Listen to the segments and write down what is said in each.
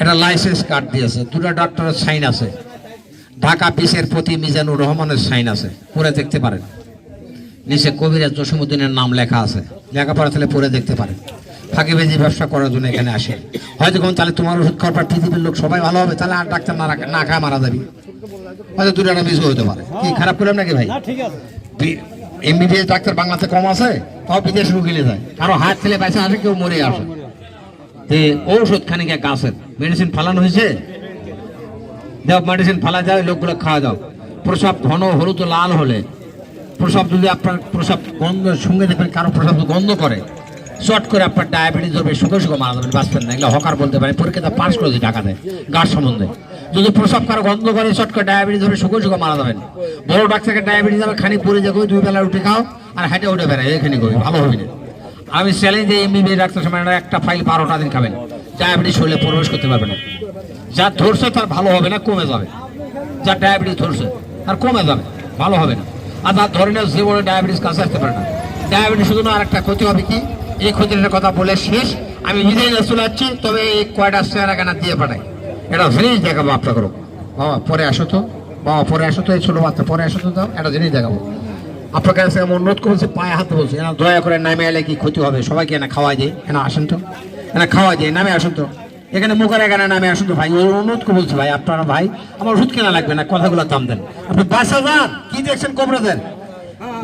এটা licence card দিয়েছে। দুটা ডক্টরের সাইন আছে। ঢাকা পিসের প্রতি মিজানুর রহমানের সাইন আছে। পড়ে দেখতে পারেন। নিচে কবিরাজ জসিমুদ্দিনের নাম লেখা আছে। লেখাপড়া তাহলে পড়ে দেখতে পারেন। ফাঁকিবাজি ব্যবসা করার জন্য এখানে আসে। হয়তো কোন তাহলে তোমার ওষুধ খাওয়ার পর পৃথিবীর লোক সবাই ভালো হবে তাহলে আর ডাক্তার না না খায় মারা যাবি। হয়তো দুটো একটা মিস হতে পারে। কি খারাপ করলাম নাকি ভাই? এমবিবিএস ডাক্তার বাংলাতে কম আছে? তাও বিদেশ রুগিলে যায়। কারও হাত ছেলে পয়সা আসে কেউ মরে আসে। ঔষধ খানিকে গাছের মেডিসিন ফালানো হয়েছে? দেও মেডিসিন ফালা যায় লোকগুলো খাওয়া দাও প্রসাব ঘন, হলুদ, লাল হলে। প্রসাব যদি আপনার প্রসাব গন্ধ, সঙ্গে দেখবেন কারও প্রসাব গন্ধ করে শর্ট করে আপনার ডায়াবেটিস ধরবে সুখে সুখে মারা যাবেন, বাঁচবেন না। এগুলো হকার বলতে পারে পরীক্ষাটা পাস করে দিয়ে টাকা দেয় গাছ সম্বন্ধে। যদি প্রসাব কারও গন্ধ করে শর্ট করে ডায়াবেটিস ধরে সুখে সুখে মারা যাবেন। বড় ডাক্তারকে ডায়াবেটিস যাবে খানি পরে যাব, দুই বেলা উঠে খাও, আর হাঁটে উঠে বেড়ায় এখানে করি ভালো হবে না। আমি চ্যালেঞ্জ দিই এমবিবি ডাক্তার সময় একটা ফাইল বারোটা দিন খাবেন। ডায়াবেটিস শরীরে প্রবেশ করতে পারবে না। যা ধরছে তার ভালো হবে না, কমে যাবে। যার ডায়াবেটিস ধরছে তার কমে যাবে, ভালো হবে না। আর তার ধরে নেওয়া জীবনে ডায়াবেটিস কাছে আসতে পারে না। ডায়াবেটিস শুধু না, আরেকটা ক্ষতি হবে কি? এই ক্ষতিটার কথা বলে শেষ। আমি নিজেই চলে যাচ্ছি তবে এই কয়টা কেনা দিয়ে পাঠাই। এটা জিনিস দেখাবো আপনাকে বাবা, পরে আসো তো। বাবা, পরে আসো তো, এই ছোটো বাচ্চা, পরে আসো তো দাও। একটা জিনিস দেখাবো। আপনার কাছে আমি অনুরোধ করছি, পায়ে হাতে বলছি দয়া করে নামে এলে কি ক্ষতি হবে? সবাইকে এনা খাওয়া যায় এনা আসেন তো। এনা খাওয়া যায় নামে আসুন তো। এখানে মুখের এখানে নামে আসুন তো ভাই। ওই অনুরোধ বলছি ভাই আপনারা ভাই। আমার ওষুধ কেনা লাগবে না কথাগুলো দাম দেন। আপনি বাসা যান, কি দেখছেন কবরাদের?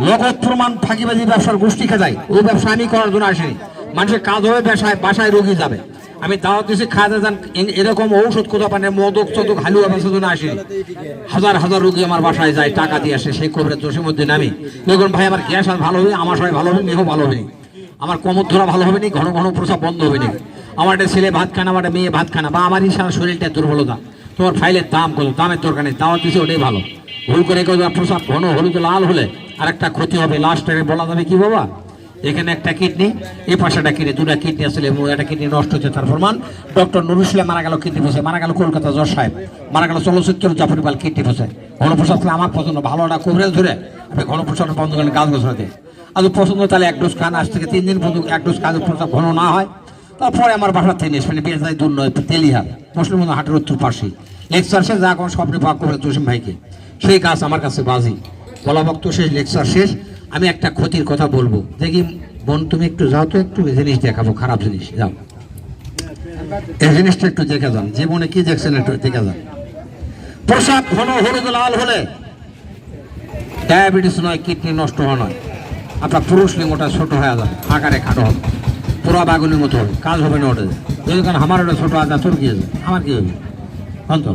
লগত প্রমাণ ফাঁকিবাজি ব্যবসার গোষ্ঠী খেজাই। ওই ব্যবসা আমি করার জন্য আসিনি। মানুষের কাজ হবে বাসায় বাসায় রোগী যাবে। আমি দাওয়াত দিয়েছি খাওয়াতে যান এরকম ঔষধ কোথাও পানে, মদক চদক, হালুয়া ব্যবসার জন্য আসিনি। হাজার হাজার রোগী আমার বাসায় যায়, টাকা দিয়ে আসে, সেই খবরের দোষের মধ্যে নামি। দেখুন ভাই, আমার গ্যাস আর ভালো হবে আমার সবাই ভালো হবে মেয়েও ভালো হবে আমার কোমর ধরা ভালো হবে নি, ঘন ঘন প্রসাব বন্ধ হবে নি। আমার একটা ছেলে ভাত খানা আমার মেয়ে ভাত খানা বা আমারই সারা শরীরটা দুর্বলতা। তোমার ফাইলের দাম কত, দামের দরকার নেই, দাওয়াত দিচ্ছে ওটাই ভালো। ভুল করে কেউ প্রসাব ঘন হলুদ লাল হলে আর একটা ক্ষতি হবে লাস্টে বলা যাবে কি বাবা? এখানে একটা কিডনি এই পাশে একটা কিডনি দুটা কিডনি আসলে একটা কিডনি নষ্ট হচ্ছে, তার প্রমাণ ডক্টর নুরুল ইসলাম মারা গেল কিডনি ফসে, মারা গেল কলকাতা জজ সাহেব, মারা গেল চলচ্চিত্র জাফরিপাল কিডনি ফসে। ঘনপ্রসাদ আমার পছন্দ, ভালো একটা কবরেজ ধরে ঘনপ্রসাদ বন্ধ করেন, গাছ গোছাতে। আর পছন্দ তাহলে এক ডোজ খান, আজ থেকে তিন দিন পর্যন্ত এক ডোজ কাজ প্রসাদ ঘন না হয়। তারপরে আমার বাসার থেকে নিয়ে মানে বেজাই দূর নয় তেলিহার মুসলিম হাটের উত্তর পাশে। লেকচার শেষ, যা কোনো স্বপ্নে পাক করে জসিম ভাইকে। সেই গাছ আমার কাছে বাজি। বলা বক্ত শেষ, লেকচার শেষ। আমি একটা ক্ষতির কথা বলব। দেখি, বোন, তুমি একটু যাও তো, একটু জিনিস দেখাবো, খারাপ জিনিস, যাও। এই জিনিসটা একটু দেখে যান। জীবনে কি দেখছেন একটু দেখে যান। প্রসাব ঘন, হলুদ, লাল হলে। ডায়াবেটিস নয়, কিডনি নষ্ট হওয়া নয়। আপনার পুরুষ লিঙ্গটা ছোট হয়ে যাবে, আকারে খাটো হবে। পুরো বাগুনের মতো হবে, কাজ হবে না ওটা যদি কারণ আমার ওটা ছোটো আদা তোর কী হবে? আমার কী হবে? অন্ত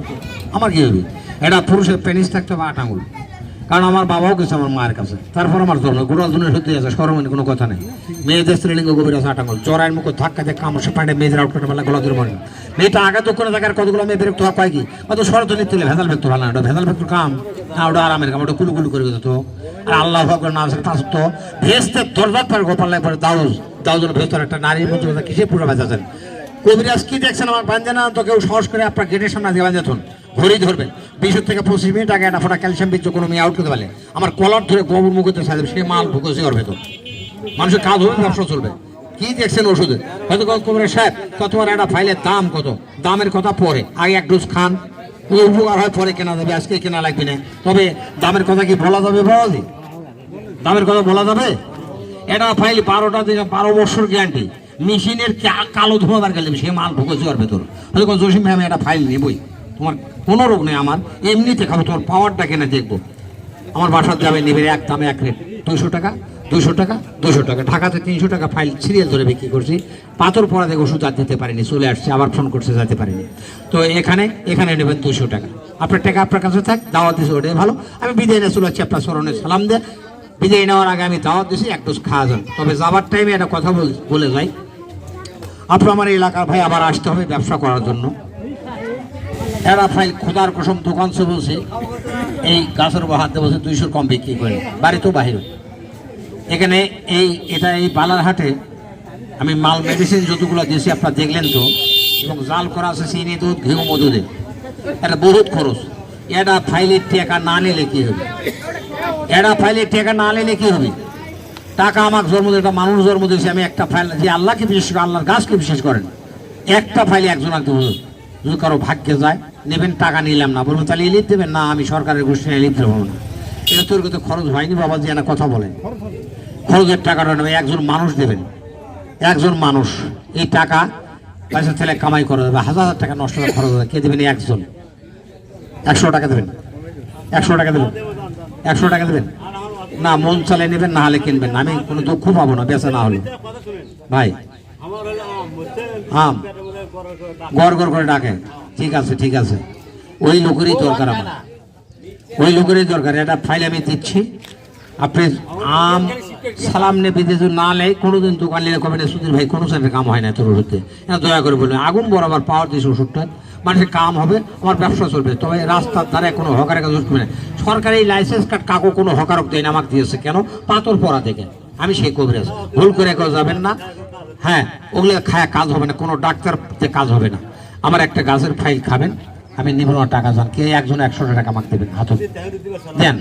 আমার কী হবে? এটা পুরুষের পেনিস থাকতে হবে আট আঙুল। কারণ আমার বাবাও গেছে আমার মায়ের কাছে। তারপর আমার জন্ম, গোড়াল জনের সত্যি আছে সরমনি কোনো কথা নেই। মেয়েদের স্ত্রীলিঙ্গ গভীর আছে আট আঙুল জরায়ের মুখে ধাক্কা দিয়ে কামড় পাড়ে মেয়েদের আউট করতে পারলে গলা মরে মেয়েটা আগে তো করে থাকার কতগুলো মেয়ে বিরক্ত হওয়া পায় কি? অত সরজনী তুলে ভেজাল ভেক্ত ভালো না, ওটা ভেজাল ভেক্তর কাম। না, ওটা আরামের কাম, ওটা কুলু কুলু করে দিত আর আল্লাহ ভগবান নাম আছে পাঁচ তো ভেস্তে দরজাত পারে গোপাল লাগে পরে দাউজ দাউজের ভেস্তর একটা নারীর মধ্যে কিসে পুরো ভেজাছেন কবিরাজ কি দেখছেন আমার বান্ধে না? তো কেউ সাহস করে আপনার গেটের সামনে দিয়ে বান্ধে ঘড়ি ধরবেন। বিশ থেকে পঁচিশ মিনিট আগে একটা ফোটা ক্যালসিয়াম বীর্য কোনো মেয়ে আউট করতে পারলে। আমার কলার ধরে গোবর মুখতে সাজাবে সে মাল ঢুকেছে ওর ভেতর। মানুষের কাজ হবে, ব্যবসা চলবে। কি দেখছেন ওষুধে? হয়তো কবিরাজ সাহেব তো তোমার একটা ফাইলের দাম কত? দামের কথা পরে। আগে এক ডোজ খান। উপকার হয় পরে কেনা যাবে, আজকে কেনা লাগবে না। তবে দামের কথা কি বলা যাবে বলা? দামের কথা বলা যাবে? এটা ফাইল বারোটা থেকে বারো বছর গ্যারান্টি মেশিনের কালো ধোঁয়া গেলে সে মাল ঢুকেছে ওর ভেতর। হয়তো জসিম ভাই আমি একটা ফাইল নেবই। তোমার কোনো রোগ নেই আমার। এমনিতে খাব তোমার পাওয়ারটা কেনে দেখব। আমার বাসার যাবে নেবে এক দামে এক রেট দুশো টাকা দুশো টাকা দুশো টাকা। ঢাকাতে তিনশো টাকা ফাইল সিরিয়াল ধরে বিক্রি করছি। পাথর পড়া থেকে ওষুধ আর দিতে পারিনি, চলে আসছে, আবার ফোন করছে, যেতে পারিনি। তো এখানে এখানে নেবেন দুশো টাকা। আপনার টাকা আপনার কাছে থাক, দাওয়াত দিছে ওটাই ভালো। আমি বিদায় নিয়ে চলে যাচ্ছি আপনার স্মরণে সালাম দিয়ে। বিদায় নেওয়ার আগে আমি দাওয়াত দিছি, এক ডোজ খাওয়া যান তবে যাবার টাইমে একটা কথা বলে যাই। আপনার আমার এলাকার ভাই আবার আসতে হবে ব্যবসা করার জন্য। এরা ফাইল খোদার কসম দোকান সে বলছে, এই গাছের হাত বলছে, দুইশোর কম বিক্রি করে, বাড়িতেও বাহির এখানে এই, এটা এই বালারহাটে আমি মাল মেডিসিন যতগুলো দিয়েছি, আপনারা দেখলেন তো, এবং জাল করা আছে চিনি, দুধ, ঘিউ, মধু দিয়ে। এটা বহুত খরচ। এটা ফাইলের টাকা না নিলে কি হবে? এটা ফাইলের টাকা না নিলে কি হবে? টাকা আমাকে জন্ম দিয়ে একটা মানুষ জন্ম দিয়েছে, আমি একটা ফাইল, যে আল্লাহকে বিশেষ করে, আল্লাহর গাছকে বিশেষ করেন। একটা ফাইলে একজন একজন যদি কারও ভাগ্যে যায় নেবেন, টাকা নিলাম না। বলবেন তাহলে এলিপ দেবেন? না, আমি সরকারের গোষ্ঠী এলিপ দেবো না। এটা তোর কিন্তু খরচ হয়নি বাবা যে না কথা বলেন। খরচের টাকাটা নেবে, একজন মানুষ দেবেন। একজন মানুষ, এই টাকা পয়সা ছেলে কামাই করে দেবে। হাজার হাজার টাকা নষ্ট করে খরচ হবে। কে দেবেন? একজন। একশো টাকা দেবেন। একশো টাকা দেবেন। একশো টাকা দেবেন। না, মন চালে নেবেন, না হলে কিনবেন আমি কোনো দুঃখ পাবো না, বেচা না হলে। ভাই। আম। গড় গড় করে ডাকে। ঠিক আছে ঠিক আছে। ওই লোকেরই দরকার আমার। ওই লোকেরই দরকার, এটা ফাইল আমি দিচ্ছি। আপনি আম, সালাম নেবে না নেয় কোনোদিন দোকান কবে না ভাই, কোনো কাম হয় না তোর দয়া করে বলবেন আগুন বরাবর পাওয়ার দিয়েছে ওষুধটা। মানুষের কাম হবে, আমার ব্যবসা চলবে। তবে রাস্তার ধারে কোনো হকারের কাজ করবে না। সরকারি লাইসেন্স কার্ড কাকু কোনো হকারক দেয় না আমাকে দিয়েছে। কেন? পাথর পড়া থেকে আমি সেই কবিরাজ। ভুল করে কেউ যাবেন না। হ্যাঁ ওগুলো খায় কাজ হবে না, কোনো ডাক্তার দিয়ে কাজ হবে না। আমার একটা গাছের ফাইল খাবেন, আমি নিব না টাকা যান কে একজন একশো টাকা আমাকে দেবেন, হাত দেন।